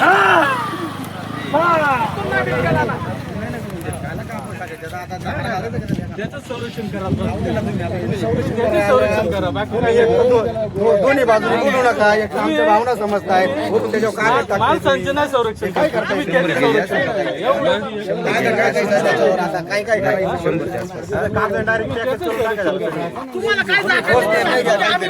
हा. त्याचं संरक्षण करा. त्याचं संरक्षण करा. बाकी दोन्ही बाजूने बोलू नका. एक आमच्या भावना समजताय. बोलून त्याच्यावर काय संरक्षण करता. त्याचं संरक्षण त्याच्यावर आता करायचं? कागद करून टाकायचं. तुम्हाला सांगायचं आम्ही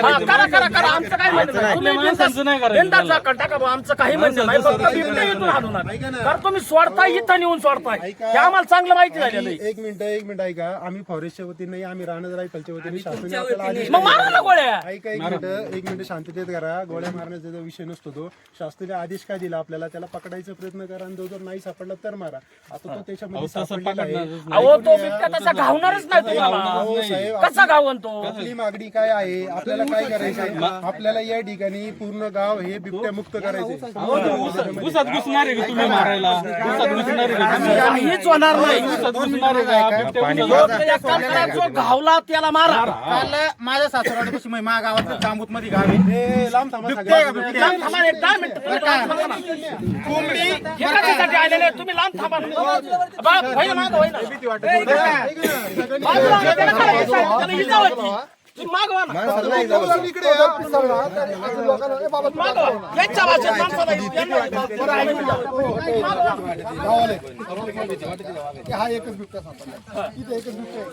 हा, करा करा करा. आमचं काय म्हणणं नाही. तुम्ही बिनधास्त टाका आमचं काही म्हणणं नाही. फक्त बिबटे इथून हालू नका. कारण तुम्ही सोडताय इथं नेऊन सोडताय. हे आम्हाला चांगलं माहिती झालेलं आहे. एक मिनिट एक मिनिट ऐका. आम्ही फॉरेस्टच्या वतीने आम्ही राहणार रायफलच्या वतीने शासनाने आपल्याला आदेश मग मारा ना गोळ्या. ऐका एक मिनिट एक मिनिट शांततेत करा. गोळ्या मारण्याचा जो विषय नसतो तो. शास्त्रीय आदेश काय दिला आपल्याला? त्याला पकडायचा प्रयत्न करा आणि तो जर नाही सापडला तर मारा. आता तो त्याच्यामध्ये सापडलेला आहे. अहो तो बिबट्या तसा घावणारच नाही तुम्हाला. अहो, साहेब, कसा घावन तो? आपली मागणी काय आहे? आपल्याला काय करायचं आहे? आपल्याला या ठिकाणी पूर्ण गाव हे बिबट्या मुक्त करायचे उसात घुसणार आहे का तुम्ही? मारायला? काहीच होणार नाही. जो घावला त्याला मारा. काल माझ्या सासरवाडीपासून माझ्या गावात जांबूत मध्ये गाव. तुम्ही आलेले? तुम्ही लांब थांबा. ना. बा, होईना मागं, होईना. बाजूला आणा, त्याला काय आहे, साहेब? त्याला इजा होती. तुम्ही मागं व्हा ना. मागं व्हा. यांच्या भाषेत माणसाला येऊ, यांना येऊ. बरं, ऐकून घ्या. मागं व्हा. हा एकच बिबट्या सापडला इथे एकच बिबट्या आहे.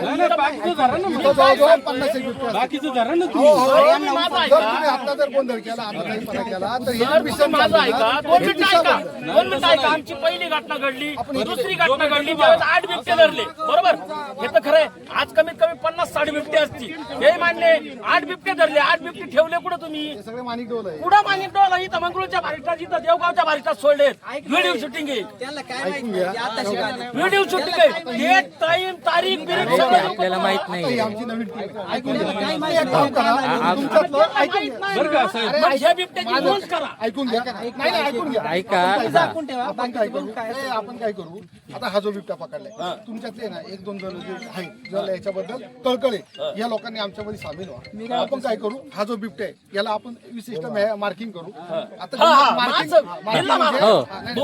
नाही, नाही, बाकीचं धरा ना मग. इथं जवळजवळ पन्नास एक बिबट्या बाकीचं धरा ना तुम्ही तुम्ही माझं जर ऐका. तुम्ही आता जर गोंधळ केला आता काही फरक केला तर हे जर तुम्ही मिशन माझं चालू ऐका ना, दोन हे मिनिटं मिशन ऐका चालू. दोन मिनिटं ऐका आमची पहिली घटना घडली दुसरी घटना घडली त्यावेळेस आठ बिबटे धरले बरोबर हे तर खरंय आज कमीत साठ बिबटे असतील. हे मानले आठ बिबटे धरले आठ बिबटे ठेवले कुठं तुम्ही? सगळे माणिक डोल आहे. कुठं मानिक डोला? इथं मंगळूरच्या भारीटात इथं देवगावच्या भारीटात सोडले. व्हिडिओ शूटिंग आहे. व्हिडिओ शूटिंग आहे. डेट टाइम तारीख बिरीख सगळं आपल्याला माहीत नाही. ही आमची नवीन टीम आहे. ऐकून घ्या. तुम्ही एक काम करा तुमच्यातलं ऐकून घ्या. बरं का साहेब? मग ह्या बिबट्याची नोंद करा. ऐकून घ्या. नाही नाही ऐकून घ्या. ऐका. आपण काय- आपण काय करू आपण काय करू? आता हा जो बिबट्या पकडलाय तुमच्यातले ना एक दोन जण जे आहेत ज्याला याच्याबद्दल कळकळे या लोकांनी आमच्यामध्ये सामील व्हा. आपण काय करू? हा जो बिबट्या आहे याला आपण विशिष्ट मार्किंग करू. आता.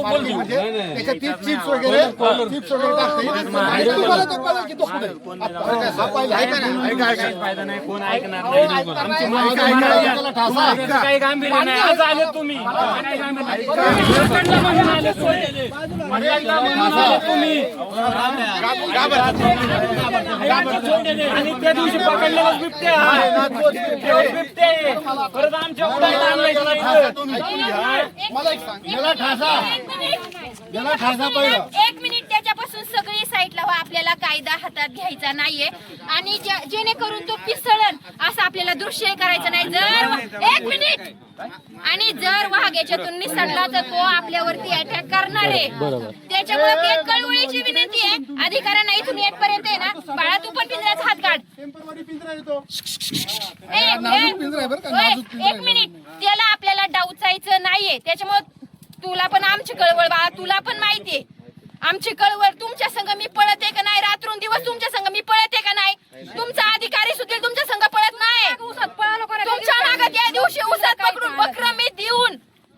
म्हणजे- म्हणजे चिप्स वगैरे चिप्स वगैरे टाकते. तो कुठे हा पाहिला ऐका ऐका ऐका. नाही. काही तुम्ही. आणि त्या दिवशी पकडलेला बिबटे हा. तोच बिबटे आहे. परत आमच्या उडायला आणलाय त्याला इथं. मला एक सांग ठासा एक मिनिट त्याच्यापासून सगळी साईडला व्हा आपल्याला कायदा हातात घ्यायचा नाहीये. आणि जेणेकरून तो पिसळण असं आपल्याला दृश्य करायचं नाही. जर एक मिनिट आणि जर वाघ याच्यातून निसटला तर तो आपल्यावरती अटॅक करणार आहे. त्याच्यामुळे एक कळवळीची विनंती आहे. अधिकाऱ्यांना इथून येतपर्यंत आहे ना बाळा तू पण पिंजऱ्याचा हात काढ. टेम्परवाडी पिंजरा येतो. ए, नाजूक ए, पिंजरा आहे बरं का, ओय, नाजूक पिंजरा एक. मिनिट त्याला आपल्याला डावचायचं नाहीये. त्याच्यामुळे तुला पण आमची कळवळ बाळा तुला पण माहितीये. आमची कळवळ तुमच्या संघ मी पळत आहे का नाही? रात्रून दिवस तुमच्या संघ मी पळत आहे का नाही? तुमचा अधिकारी सुद्धा तुमच्या संघ पळत नाही. तुमच्या मागे त्या दिवशी उसात पकडून बकर मी देऊन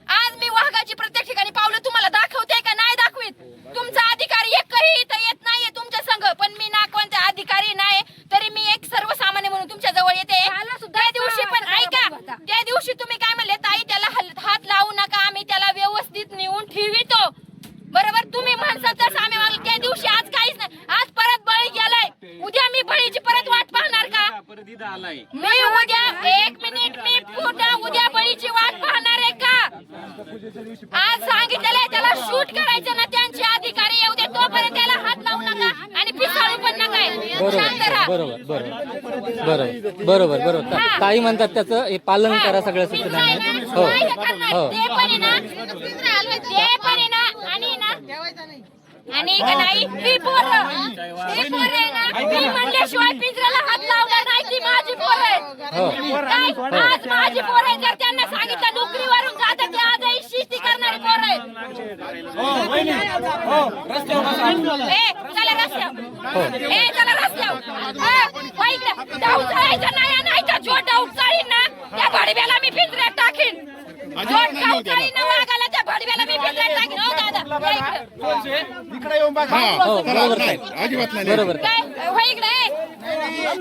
आज मी वाघाची प्रत्येक ठिकाणी पावलं तुम्हाला दाखवते का नाही दाखवीत तुमचा अधिकारी एकही इथं येत नाहीये तुमच्या संघ पण मी ना कोणता अधिकारी नाही तरी मी एक सर्वसामान्य म्हणून तुमच्या जवळ येते त्या दिवशी पण ऐका त्या दिवशी तुम्ही काय म्हणले ताई त्याला हल- हात लावू नका आम्ही त्याला व्यवस्थित नेऊन ठेवितो बरोबर तुम्ही म्हणसाल तर सामे मागले त्या दिवशी आज काहीच नाही आज परत बळी गेलाय उद्या मी बळीची परत वाट पाहणार का मी उद्या एक मिनिट मी पुन्हा उद्या बळीची वाट पाहणार आहे का आज सांगितलेलं आहे त्याला शूट करायचं ना त्यांचे अधिकारी येऊ दे तोपर्यंत त्याला हात लावू नका आणि पिसाळू पण नका. शांत राहा. बरोबर बरोबर बरोबर बरोबर बरोबर. ता- ताई म्हणतात त्याचं हे पालन करा सगळ्या सूचना. हो. हो. ते पण आहे ना ते पण आहे ना आणि ना आणि का नाही ती पोरं. ती पोरं आहे ना ती म्हणल्याशिवाय पिंजऱ्याला हात लावला नाही ती माझी पोरं आहे. काय? आज माझी पोरं आहे जर त्यांना सांगितलं नोकरीवरून त्या भडव्याला मी पिंजऱ्यात टाकीन दोन कावताळी न वागायला त्या भडव्याला मी पिंजऱ्यात टाकीन हो दादा या इकडं. इकडे येऊन बघा हो बरोबर आहे अजिबात नाही बरोबर हो इकडे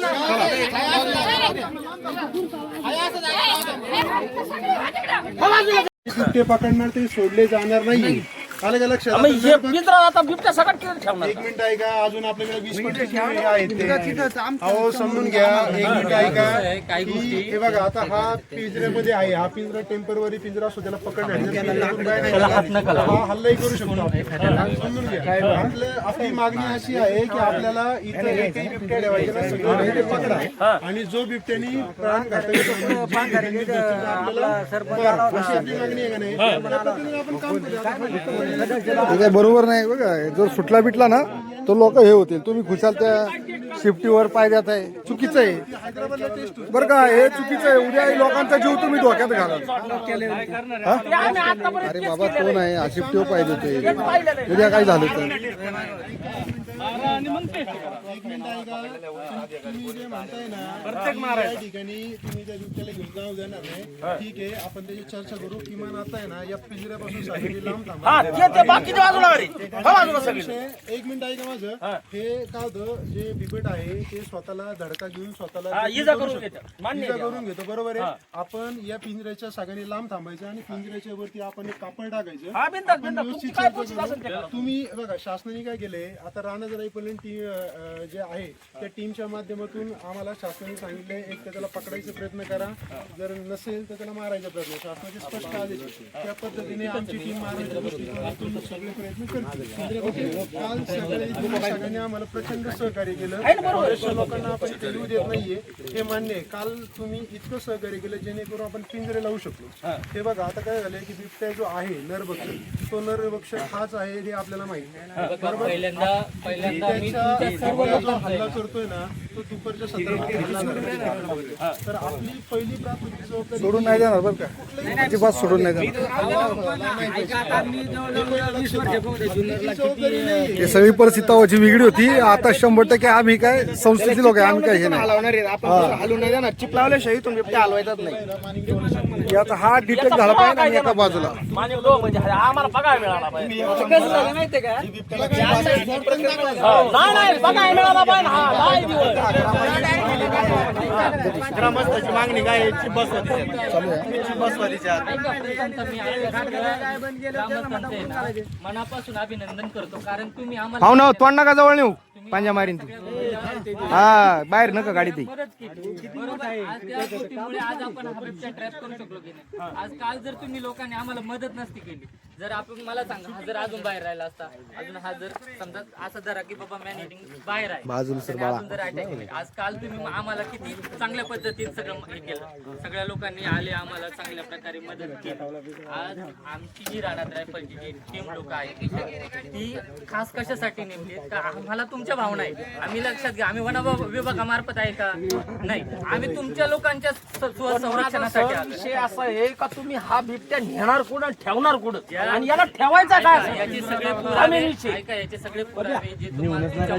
बिबटे पकडणार ते सोडले जाणार नाही आलं का लक्षात मग हे पिंजरा आता बिबट्या सगळ्यात किती ठेवणार. एक मिनिट ऐका अजून आपल्याकडे वीस पंचवीस मिनिट आहेत ते. अहो समजून घ्या. एक मिनिट ऐका की हे बघा आता हा पिंजऱ्यामध्ये आहे. हा पिंजरा टेंपररी पिंजरा असतो त्याला पकडण्यासाठी हा हल्लाही करू शकतो आपण. समजून घ्या. आपलं आपली मागणी अशी आहे की आपल्याला इथं एकही बिबट्या ठेवायचे नाही, सगळे बिबटे पकडा. आणि जो बिबट्यानी प्राण घातक आपल्याला मारा. अशी आपली मागणी आहे का नाही? त्या पद्धतीने आपण काम करूया. हे काय बरोबर नाही बघा जर सुटला बिटला ना तर लोक हे होतील. तुम्ही खुशाल त्या शिफ्टीवर पाय देत आहे. चुकीचं आहे. बरं का हे चुकीचं आहे. उद्या लोकांचा जीव तुम्ही धोक्यात घाला. अरे बाबा कोण आहे? हा शिफ्टीवर पाय देतोय. उद्या काय झालं तर? एक मिनिट ऐका तुम्ही जे म्हणताय ना प्रत्येक त्या ठिकाणी तुम्ही त्या बिबट्याला घेऊन जाऊ देणार नाही. ठीक आहे आपण त्याची चर्चा करू. किमान आता आहे ना या पिंजऱ्यापासून सागरी लांब थांबा. बाकीच्या बाजूला एक मिनिट ऐका माझं? हे. काय होतं जे बिबट आहे ते स्वतःला धडका घेऊन स्वतःला हा, इजा करून. घेतं. बरोबर आहे. आपण या पिंजऱ्याच्या सगळ्यांनी लांब थांबायचं आणि पिंजऱ्याच्या वरती आपण एक कापड टाकायचं. तुम्ही बघा शासनाने काय केलंय? आता राणा जराईपर्यंत टीम जे आहे त्या टीमच्या माध्यमातून आम्हाला शासनाने सांगितले एक तर त्याला पकडायचा प्रयत्न करा. जर नसेल तर त्याला मारायचा प्रयत्न शासनाचे स्पष्ट आदेश त्या पद्धतीने आमची टीम मारण्याच्या दृष्टिकोनातून सगळे प्रयत्न करते काल सकाळी सगळ्यांनी आम्हाला प्रचंड सहकार्य केलं. बऱ्याचशा लोकांना आपण इथे देत नाहीये. हे मान्य आहे. काल तुम्ही इतकं सहकार्य केलं जेणेकरून आपण पिंजरे लावू शकलो. हे बघा आता काय झालंय की बिबट्या जो आहे नरभक्षक तो नरभक्षक हाच आहे हे आपल्याला माहिती आहे. पहिल्यांदा पहिल्यांदा मी त्याच्या सर्वांना जो हल्ला करतोय ना तो दुपारच्या सत्रामध्ये हल्ला झाला. तर आपली पहिली प्राथमिक जबाबदारी सोडून नाही देणार बरं का? अजिबात सोडून नाही. हे सगळी परिस्थिती तेव्हाची वेगळी होती आता शंभर टक्के आम्ही काय संस्थेचे लोक आहे आम्ही काय हे नाही. हलवणार आपण हलवून नाही देणार. चिप लावल्याशिवाय इथून बिबट्या हलवायचाच नाही. आता हा डिटेक्ट झाला पाहिजे आणि एका बाजूला. मान्य दो म्हणजे हा आम्हाला पगार मिळाला पाहिजे हा, नाही नाही पगार मिळाला पाहिजे हा नाही दिवस ग्रामस्थाची मागणी काय आहे? मनापासून अभिनंदन करतो कारण तुम्ही आम्हाला हो ना तोंड नका जवळ नेऊ. पांजा मारीन तू. हा बाहेर नका गाडी ती. बरोबर आज त्या गोष्टीमुळे आज आपण हा बिबट्या ट्रॅप करू शकलो की नाही आज काल जर तुम्ही लोकांनी आम्हाला मदत नसती केली जर आपण मला सांगा हा जर अजून बाहेर राहिला असता अजून हा जर समजा असं धरा की बाबा मॅन हिटिंग बाहेर आहे. त्याने अजून जर अटॅक केले. आज काल तुम्ही आम्हाला किती चांगल्या पद्धतीने सगळं हे केलं. सगळ्या लोकांनी आले आम्हाला चांगल्या प्रकारे मदत केली. आज आमची जी राहणार रायफलची जी टीम लोक आहेत ती खास कशासाठी नेमली? का आम्हाला तुमच्या भावना आहेत? आम्ही लक्षात घ्या. आम्ही वन विभागामार्फत आहे का? नाही. आम्ही तुमच्या लोकांच्या संरक्षणासाठी. विषय असा आहे का तुम्ही हा बिबट्या नेणार कुठं ठेवणार कुठं? आणि याला ठेवायचा काय याचे सगळे पुरावे. ऐका याचे सगळे पुरावे जे तुम्हाला